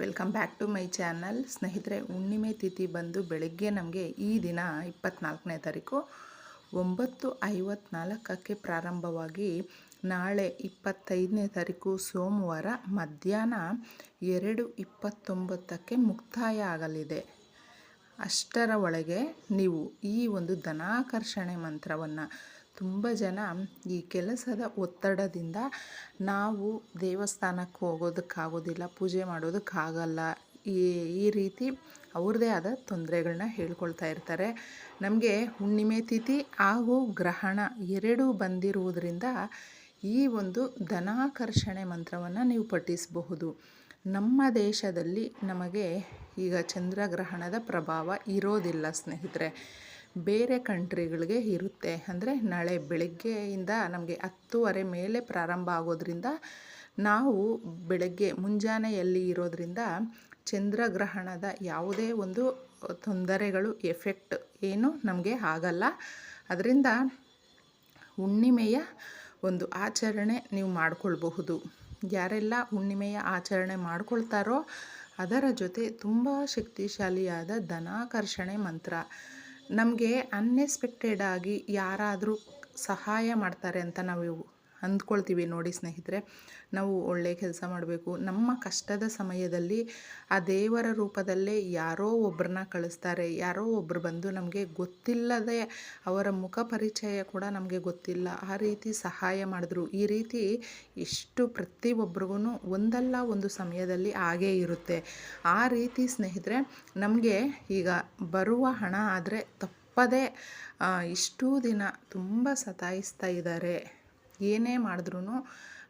Welcome back to my channel. ಸ್ನೇಹಿತರೆ, ಹುಣ್ಣಿಮೆ ತಿಥಿ ಬಂದು ಬೆಳಗ್ಗೆ ನಮಗೆ ಈ ದಿನ ಇಪ್ಪತ್ನಾಲ್ಕನೇ ತಾರೀಕು ಒಂಬತ್ತು ಐವತ್ನಾಲ್ಕಕ್ಕೆ ಪ್ರಾರಂಭವಾಗಿ ನಾಳೆ ಇಪ್ಪತ್ತೈದನೇ ತಾರೀಕು ಸೋಮವಾರ ಮಧ್ಯಾಹ್ನ ಎರಡು ಇಪ್ಪತ್ತೊಂಬತ್ತಕ್ಕೆ ಮುಕ್ತಾಯ ಆಗಲಿದೆ. ಅಷ್ಟರ ಒಳಗೆ ನೀವು ಈ ಒಂದು ಧನಾಕರ್ಷಣೆ ಮಂತ್ರವನ್ನು ತುಂಬ ಜನ ಈ ಕೆಲಸದ ಒತ್ತಡದಿಂದ ನಾವು ದೇವಸ್ಥಾನಕ್ಕೆ ಹೋಗೋದಕ್ಕಾಗೋದಿಲ್ಲ, ಪೂಜೆ ಮಾಡೋದಕ್ಕಾಗಲ್ಲ. ಈ ಈ ರೀತಿ ಅವ್ರದ್ದೇ ಆದ ತೊಂದರೆಗಳನ್ನ ಹೇಳ್ಕೊಳ್ತಾ ಇರ್ತಾರೆ. ನಮಗೆ ಹುಣ್ಣಿಮೆ ತಿಥಿ ಹಾಗೂ ಗ್ರಹಣ ಎರಡೂ ಬಂದಿರುವುದರಿಂದ ಈ ಒಂದು ಧನಾಕರ್ಷಣೆ ಮಂತ್ರವನ್ನು ನೀವು ಪಠಿಸಬಹುದು. ನಮ್ಮ ದೇಶದಲ್ಲಿ ನಮಗೆ ಈಗ ಚಂದ್ರಗ್ರಹಣದ ಪ್ರಭಾವ ಇರೋದಿಲ್ಲ ಸ್ನೇಹಿತರೆ. ಬೇರೆ ಕಂಟ್ರಿಗಳಿಗೆ ಇರುತ್ತೆ. ಅಂದರೆ ನಾಳೆ ಬೆಳಗ್ಗೆಯಿಂದ ನಮಗೆ ಹತ್ತುವರೆ ಮೇಲೆ ಪ್ರಾರಂಭ ಆಗೋದ್ರಿಂದ ನಾವು ಬೆಳಗ್ಗೆ ಮುಂಜಾನೆಯಲ್ಲಿ ಇರೋದರಿಂದ ಚಂದ್ರಗ್ರಹಣದ ಯಾವುದೇ ಒಂದು ತೊಂದರೆಗಳು, ಎಫೆಕ್ಟ್ ಏನು ನಮಗೆ ಆಗಲ್ಲ. ಅದರಿಂದ ಹುಣ್ಣಿಮೆಯ ಒಂದು ಆಚರಣೆ ನೀವು ಮಾಡಿಕೊಳ್ಬಹುದು. ಯಾರೆಲ್ಲ ಹುಣ್ಣಿಮೆಯ ಆಚರಣೆ ಮಾಡ್ಕೊಳ್ತಾರೋ ಅದರ ಜೊತೆ ತುಂಬ ಶಕ್ತಿಶಾಲಿಯಾದ ಧನಾಕರ್ಷಣೆ ಮಂತ್ರ. ನಮಗೆ ಅನ್ಎಕ್ಸ್ಪೆಕ್ಟೆಡ್ ಆಗಿ ಯಾರಾದರೂ ಸಹಾಯ ಮಾಡ್ತಾರೆ ಅಂತ ನಾವು ಅಂದ್ಕೊಳ್ತೀವಿ ನೋಡಿ ಸ್ನೇಹಿತರೆ. ನಾವು ಒಳ್ಳೆಯ ಕೆಲಸ ಮಾಡಬೇಕು. ನಮ್ಮ ಕಷ್ಟದ ಸಮಯದಲ್ಲಿ ಆ ದೇವರ ರೂಪದಲ್ಲೇ ಯಾರೋ ಒಬ್ಬರನ್ನ ಕಳಿಸ್ತಾರೆ. ಯಾರೋ ಒಬ್ಬರು ಬಂದು ನಮಗೆ ಗೊತ್ತಿಲ್ಲದೆ ಅವರ ಮುಖ ಪರಿಚಯ ಕೂಡ ನಮಗೆ ಗೊತ್ತಿಲ್ಲ. ಆ ರೀತಿ ಸಹಾಯ ಮಾಡಿದ್ರು. ಈ ರೀತಿ ಇಷ್ಟು ಪ್ರತಿಯೊಬ್ಬರಿಗೂ ಒಂದಲ್ಲ ಒಂದು ಸಮಯದಲ್ಲಿ ಹಾಗೇ ಇರುತ್ತೆ. ಆ ರೀತಿ ಸ್ನೇಹಿತರೆ, ನಮಗೆ ಈಗ ಬರುವ ಹಣ ಆದರೆ ತಪ್ಪದೇ ಇಷ್ಟೂ ದಿನ ತುಂಬ ಸತಾಯಿಸ್ತಾ ಇದ್ದಾರೆ. ಏನೇ ಮಾಡಿದ್ರೂ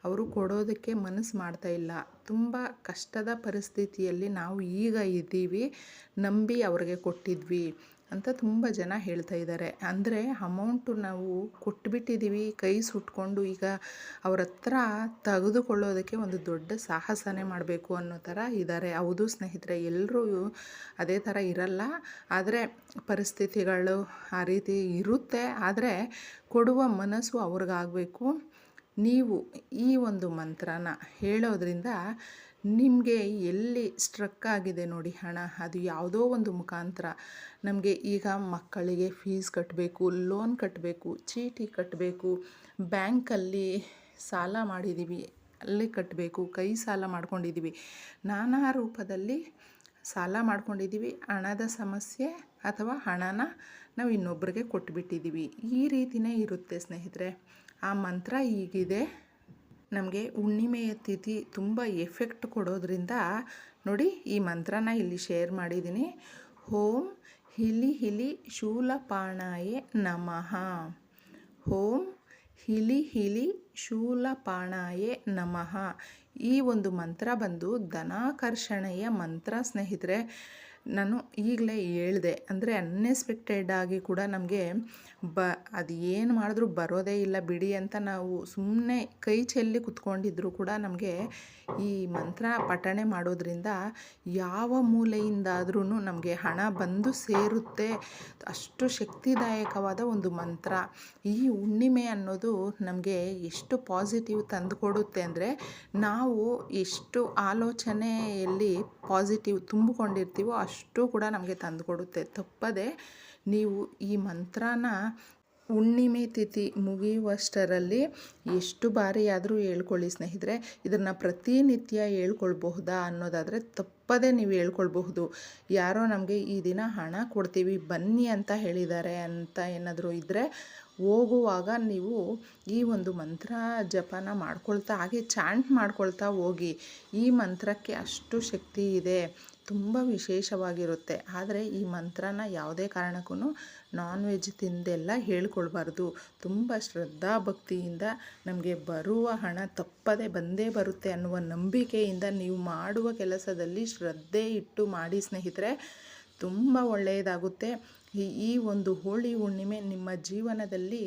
ಅವರು ಕೊಡೋದಕ್ಕೆ ಮನಸ್ಸು ಮಾಡ್ತಾ ಇಲ್ಲ. ತುಂಬ ಕಷ್ಟದ ಪರಿಸ್ಥಿತಿಯಲ್ಲಿ ನಾವು ಈಗ ಇದ್ದೀವಿ. ನಂಬಿ ಅವ್ರಿಗೆ ಕೊಟ್ಟಿದ್ವಿ. ಅಂತ ತುಂಬ ಜನ ಹೇಳ್ತಾ ಇದ್ದಾರೆ. ಅಂದರೆ ಅಮೌಂಟು ನಾವು ಕೊಟ್ಬಿಟ್ಟಿದ್ದೀವಿ ಕೈ ಸುಟ್ಕೊಂಡು ಈಗ ಅವ್ರ ಹತ್ರ ತೆಗೆದುಕೊಳ್ಳೋದಕ್ಕೆ ಒಂದು ದೊಡ್ಡ ಸಾಹಸನೇ ಮಾಡಬೇಕು ಅನ್ನೋ ಥರ ಇದ್ದಾರೆ. ಹೌದು ಸ್ನೇಹಿತರೆ, ಎಲ್ಲರೂ ಅದೇ ಥರ ಇರಲ್ಲ. ಆದರೆ ಪರಿಸ್ಥಿತಿಗಳು ಆ ರೀತಿ ಇರುತ್ತೆ. ಆದರೆ ಕೊಡುವ ಮನಸ್ಸು ಅವ್ರಿಗಾಗಬೇಕು. ನೀವು ಈ ಒಂದು ಮಂತ್ರನ ಹೇಳೋದ್ರಿಂದ ನಿಮಗೆ ಎಲ್ಲಿ ಸ್ಟ್ರಕ್ ಆಗಿದೆ ನೋಡಿ ಹಣ ಅದು ಯಾವುದೋ ಒಂದು ಮುಖಾಂತರ. ನಮಗೆ ಈಗ ಮಕ್ಕಳಿಗೆ ಫೀಸ್ ಕಟ್ಟಬೇಕು ಲೋನ್ ಕಟ್ಟಬೇಕು ಚೀಟಿ ಕಟ್ಟಬೇಕು ಬ್ಯಾಂಕಲ್ಲಿ ಸಾಲ ಮಾಡಿದ್ದೀವಿ ಅಲ್ಲಿ ಕಟ್ಟಬೇಕು ಕೈ ಸಾಲ ಮಾಡ್ಕೊಂಡಿದ್ದೀವಿ ನಾನಾ ರೂಪದಲ್ಲಿ ಸಾಲ ಮಾಡ್ಕೊಂಡಿದ್ದೀವಿ ಹಣದ ಸಮಸ್ಯೆ ಅಥವಾ ಹಣನ ನಾವು ಇನ್ನೊಬ್ಬರಿಗೆ ಕೊಟ್ಬಿಟ್ಟಿದ್ದೀವಿ ಈ ರೀತಿಯೇ ಇರುತ್ತೆ ಸ್ನೇಹಿತರೆ. ಆ ಮಂತ್ರ ಹೀಗಿದೆ ನಮಗೆ ಹುಣ್ಣಿಮೆಯ ತಿಥಿ ತುಂಬ ಎಫೆಕ್ಟ್ ಕೊಡೋದ್ರಿಂದ ನೋಡಿ ಈ ಮಂತ್ರನ ಇಲ್ಲಿ ಶೇರ್ ಮಾಡಿದ್ದೀನಿ. ಓಂ ಹಿಲಿ ಹಿಲಿ ಶೂಲಪಾಣಾಯೇ ನಮಃ. ಓಂ ಹಿಲಿ ಹಿಲಿ ಶೂಲಪಾಣಾಯೇ ನಮಃ. ಈ ಒಂದು ಮಂತ್ರ ಬಂದು ಧನಾಕರ್ಷಣೆಯ ಮಂತ್ರ ಸ್ನೇಹಿತರೆ. ನಾನು ಈಗಲೇ ಹೇಳಿದೆ, ಅಂದರೆ ಅನ್ಎಕ್ಸ್ಪೆಕ್ಟೆಡ್ ಆಗಿ ಕೂಡ ನಮಗೆ ಬ, ಅದು ಏನು ಮಾಡಿದ್ರೂ ಬರೋದೇ ಇಲ್ಲ ಬಿಡಿ ಅಂತ ನಾವು ಸುಮ್ಮನೆ ಕೈ ಚೆಲ್ಲಿ ಕುತ್ಕೊಂಡಿದ್ರು ಕೂಡ ನಮಗೆ ಈ ಮಂತ್ರ ಪಠಣೆ ಮಾಡೋದ್ರಿಂದ ಯಾವ ಮೂಲೆಯಿಂದಾದ್ರೂ ನಮಗೆ ಹಣ ಬಂದು ಸೇರುತ್ತೆ. ಅಷ್ಟು ಶಕ್ತಿದಾಯಕವಾದ ಒಂದು ಮಂತ್ರ. ಈ ಹುಣ್ಣಿಮೆ ಅನ್ನೋದು ನಮಗೆ ಎಷ್ಟು ಪಾಸಿಟಿವ್ ತಂದುಕೊಡುತ್ತೆ ಅಂದರೆ ನಾವು ಎಷ್ಟು ಆಲೋಚನೆಯಲ್ಲಿ ಪಾಸಿಟಿವ್ ತುಂಬಿಕೊಂಡಿರ್ತೀವೋ ಅಷ್ಟು ಕೂಡ ನಮಗೆ ತಂದುಕೊಡುತ್ತೆ. ತಪ್ಪದೆ ನೀವು ಈ ಮಂತ್ರನ ಹುಣ್ಣಿಮೆ ತಿಥಿ ಮುಗಿಯುವಷ್ಟರಲ್ಲಿ ಎಷ್ಟು ಬಾರಿ ಆದರೂ ಹೇಳ್ಕೊಳ್ಳಿ ಸ್ನೇಹಿತರೆ. ಇದನ್ನು ಪ್ರತಿನಿತ್ಯ ಹೇಳ್ಕೊಳ್ಬಹುದಾ ಅನ್ನೋದಾದರೆ ತಪ್ಪದೇ ನೀವು ಹೇಳ್ಕೊಳ್ಬಹುದು. ಯಾರೋ ನಮಗೆ ಈ ದಿನ ಹಣ ಕೊಡ್ತೀವಿ, ಬನ್ನಿ ಅಂತ ಹೇಳಿದ್ದಾರೆ ಅಂತ ಏನಾದರೂ ಇದ್ದರೆ ಹೋಗುವಾಗ ನೀವು ಈ ಒಂದು ಮಂತ್ರ ಜಪನ ಮಾಡ್ಕೊಳ್ತಾ, ಹಾಗೆ ಚಾಂಟ್ ಮಾಡ್ಕೊಳ್ತಾ ಹೋಗಿ. ಈ ಮಂತ್ರಕ್ಕೆ ಅಷ್ಟು ಶಕ್ತಿ ಇದೆ. ತುಂಬ ವಿಶೇಷವಾಗಿರುತ್ತೆ. ಆದರೆ ಈ ಮಂತ್ರನ ಯಾವುದೇ ಕಾರಣಕ್ಕೂ ನಾನ್ ವೆಜ್ ತಿಂದೆಲ್ಲ ಹೇಳ್ಕೊಳ್ಬಾರ್ದು. ತುಂಬ ಶ್ರದ್ಧಾ ಭಕ್ತಿಯಿಂದ ನಮಗೆ ಬರುವ ಹಣ ತಪ್ಪದೆ ಬಂದೇ ಬರುತ್ತೆ ಅನ್ನುವ ನಂಬಿಕೆಯಿಂದ ನೀವು ಮಾಡುವ ಕೆಲಸದಲ್ಲಿ ಶ್ರದ್ಧೆ ಇಟ್ಟು ಮಾಡಿ ಸ್ನೇಹಿತರೆ, ತುಂಬ ಒಳ್ಳೆಯದಾಗುತ್ತೆ. ಈ ಒಂದು ಹೋಳಿ ಹುಣ್ಣಿಮೆ ನಿಮ್ಮ ಜೀವನದಲ್ಲಿ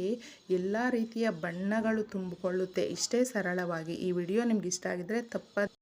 ಎಲ್ಲ ರೀತಿಯ ಬಣ್ಣಗಳು ತುಂಬಿಕೊಳ್ಳುತ್ತೆ. ಇಷ್ಟೇ ಸರಳವಾಗಿ ಈ ವಿಡಿಯೋ ನಿಮ್ಗೆ ಇಷ್ಟ ಆಗಿದ್ರೆ ತಪ್ಪ